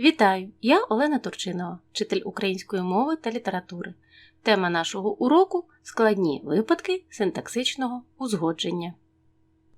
Вітаю! Я Олена Турчинова, вчитель української мови та літератури. Тема нашого уроку складні випадки синтаксичного узгодження.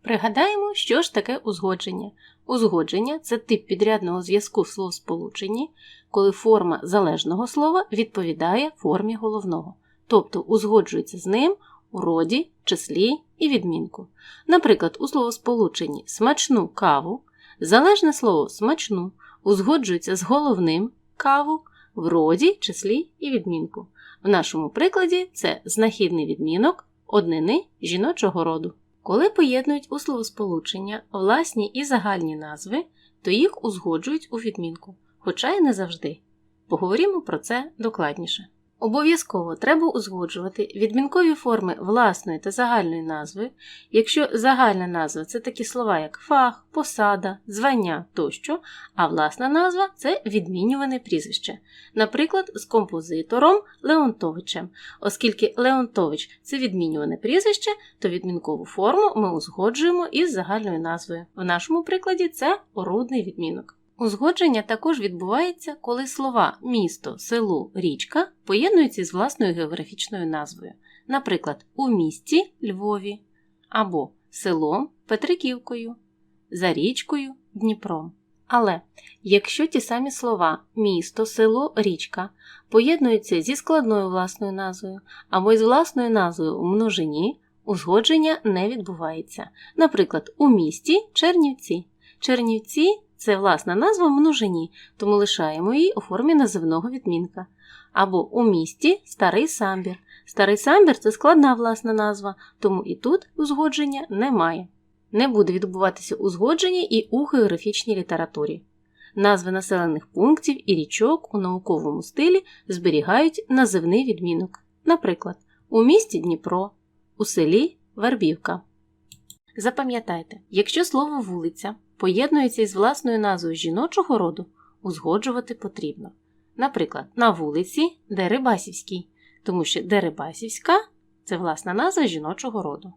Пригадаємо, що ж таке узгодження. Узгодження це тип підрядного зв'язку в словосполученні, коли форма залежного слова відповідає формі головного, тобто узгоджується з ним у роді, числі і відмінку. Наприклад, у словосполученні смачну каву залежне слово смачну узгоджується з головним каву в роді, числі і відмінку. В нашому прикладі це знахідний відмінок однини жіночого роду. Коли поєднують у словосполучення власні і загальні назви, то їх узгоджують у відмінку, хоча й не завжди. Поговоримо про це докладніше. Обов'язково треба узгоджувати відмінкові форми власної та загальної назви, якщо загальна назва це такі слова, як фах, посада, звання тощо, а власна назва це відмінюване прізвище, наприклад, з композитором Леонтовичем. Оскільки Леонтович це відмінюване прізвище, то відмінкову форму ми узгоджуємо із загальною назвою. В нашому прикладі це орудний відмінок. Узгодження також відбувається, коли слова місто, село, річка поєднуються з власною географічною назвою, наприклад, у місті Львові або селом Петриківкою, за річкою Дніпром. Але якщо ті самі слова місто, село, річка поєднуються зі складною власною назвою або із власною назвою у множині, узгодження не відбувається. Наприклад, у місті Чернівці. Чернівці це власна назва в множині, тому лишаємо її у формі називного відмінка. Або у місті Старий Самбір. Старий Самбір це складна власна назва, тому і тут узгодження немає. Не буде відбуватися узгодження і у географічній літературі. Назви населених пунктів і річок у науковому стилі зберігають називний відмінок. Наприклад, у місті Дніпро, у селі Вербівка. Запам'ятайте, якщо слово вулиця поєднується із власною назвою жіночого роду, узгоджувати потрібно. Наприклад, на вулиці Дерибасівській, тому що Дерибасівська це власна назва жіночого роду.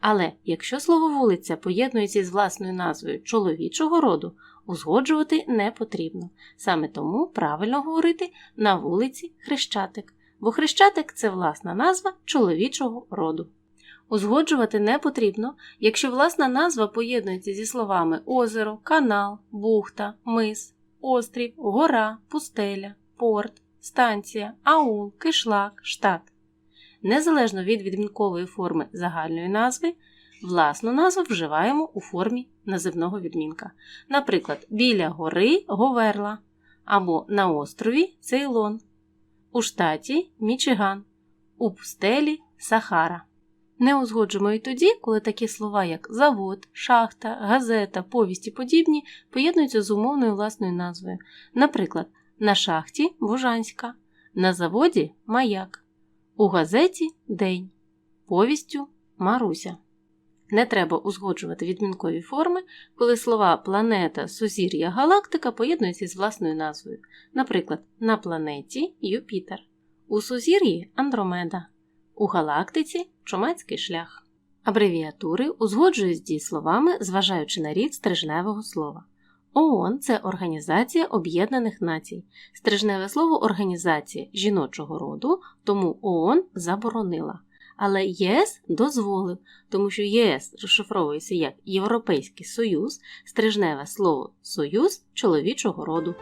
Але якщо слово вулиця поєднується із власною назвою чоловічого роду, узгоджувати не потрібно. Саме тому правильно говорити на вулиці Хрещатик, бо Хрещатик це власна назва чоловічого роду. Узгоджувати не потрібно, якщо власна назва поєднується зі словами озеро, канал, бухта, мис, острів, гора, пустеля, порт, станція, аул, кишлак, штат. Незалежно від відмінкової форми загальної назви, власну назву вживаємо у формі називного відмінка. Наприклад, біля гори Говерла або на острові Цейлон, у штаті Мічиган, у пустелі Сахара. Не узгоджуємо і тоді, коли такі слова, як завод, шахта, газета, повість і подібні поєднуються з умовною власною назвою. Наприклад, на шахті Бужанська, на заводі Маяк, у газеті День, повістю Маруся. Не треба узгоджувати відмінкові форми, коли слова планета, сузір'я, галактика поєднуються з власною назвою. Наприклад, на планеті Юпітер, у сузір'ї Андромеда. У галактиці чумацький шлях. Абревіатури узгоджують з дієсловами, зважаючи на рід стрижневого слова. ООН це Організація Об'єднаних Націй. Стрижневе слово організація жіночого роду, тому ООН заборонила. Але ЄС дозволив, тому що ЄС розшифровується як Європейський Союз, стрижневе слово Союз чоловічого роду.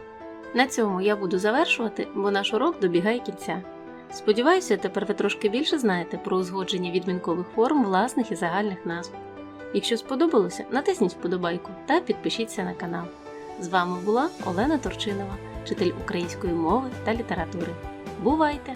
На цьому я буду завершувати, бо наш урок добігає кінця. Сподіваюся, тепер ви трошки більше знаєте про узгодження відмінкових форм власних і загальних назв. Якщо сподобалося, натисніть вподобайку та підпишіться на канал. З вами була Олена Торчинова, вчитель української мови та літератури. Бувайте!